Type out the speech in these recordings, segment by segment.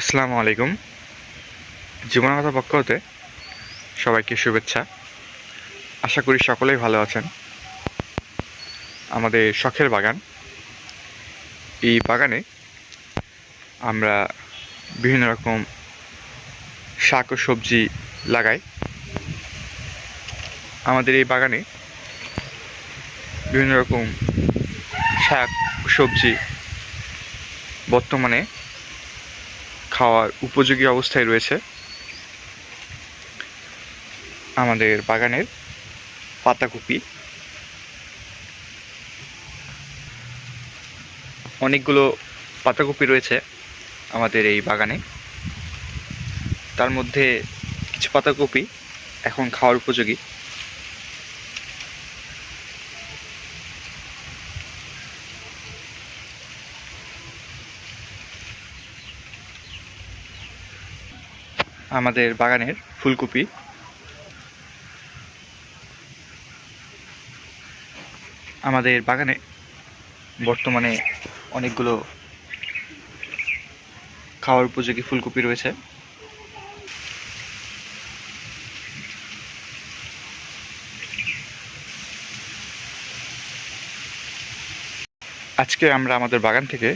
আসসালামু আলাইকুম। জীবনাগত পক্ষ হতে সবাইকে শুভেচ্ছা। আশা করি সকলেই ভালো আছেন। আমাদের শখের বাগান। এই বাগানে আমরা বিভিন্ন রকম শাক ও সবজি লাগাই। আমাদের এই বাগানে বিভিন্ন রকম শাক সবজি বর্তমানে খাওয়ার উপযোগী অবস্থায় রয়েছে আমাদের বাগানের পাতাকপি। অনেকগুলো পাতাকপি রয়েছে আমাদের এই বাগানে। তার মধ্যে কিছু পাতাকপি এখন খাওয়ার উপযোগী। আমাদের বাগানের ফুলকপি। আমাদের বাগানে বর্তমানে অনেকগুলো খাওয়ার উপযোগী ফুলকপি রয়েছে। আজকে আমরা আমাদের বাগান থেকে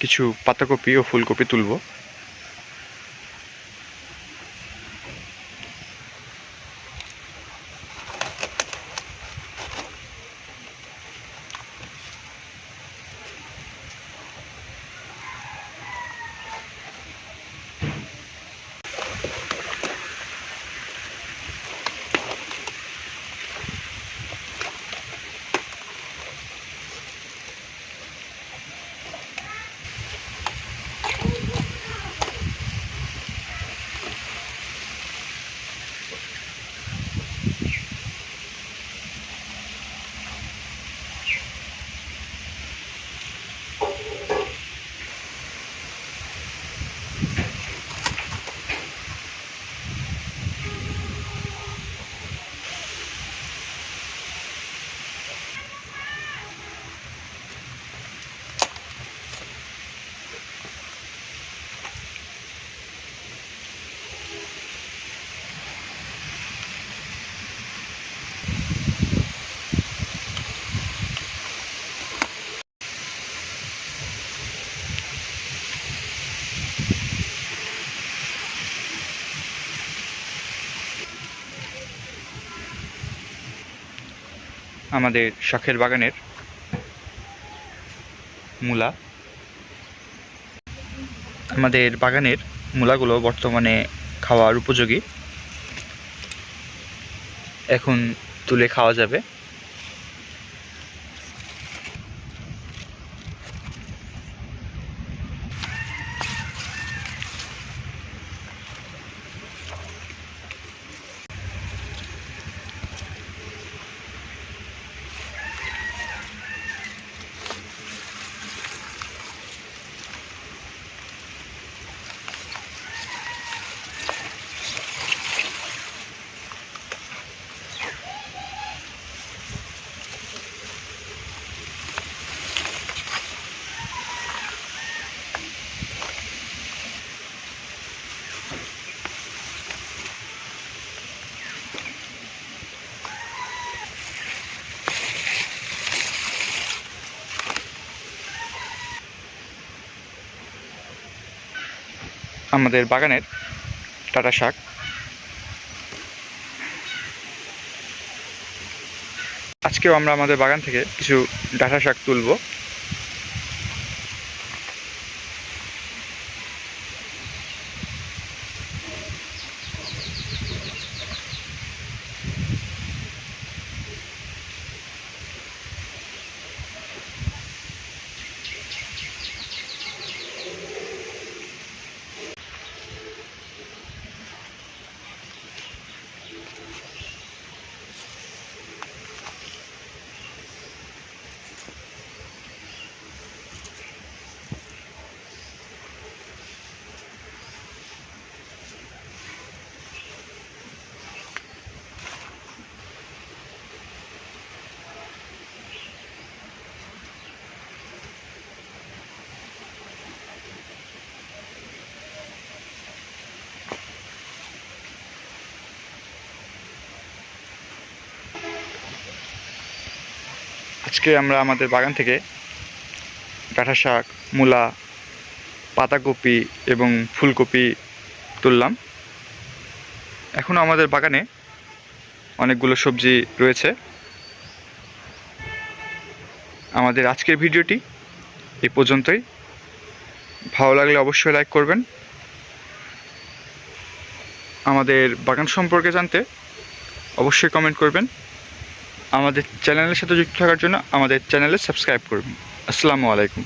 কিছু পাতাকপি ও ফুলকপি তুলব। আমাদের শখের বাগানের মূলা। আমাদের বাগানের মূলাগুলো বর্তমানে খাওয়ার উপযোগী। এখন তুলে খাওয়া যাবে। আমাদের বাগানের টাটা শাক। আজকেও আমরা আমাদের বাগান থেকে কিছু ডাটা শাক তুলব। আজকে আমরা আমাদের বাগান থেকে ডাঁটা শাক, মূলা, পাতাকপি এবং ফুলকপি তুললাম। এখনও আমাদের বাগানে অনেকগুলো সবজি রয়েছে। আমাদের আজকের ভিডিওটি এই পর্যন্তই। ভালো লাগলে অবশ্যই লাইক করবেন। আমাদের বাগান সম্পর্কে জানতে অবশ্যই কমেন্ট করবেন। আমাদের চ্যানেলের সাথে যুক্ত থাকার জন্য আমাদের চ্যানেলে সাবস্ক্রাইব করবেন আসসালামু আলাইকুম।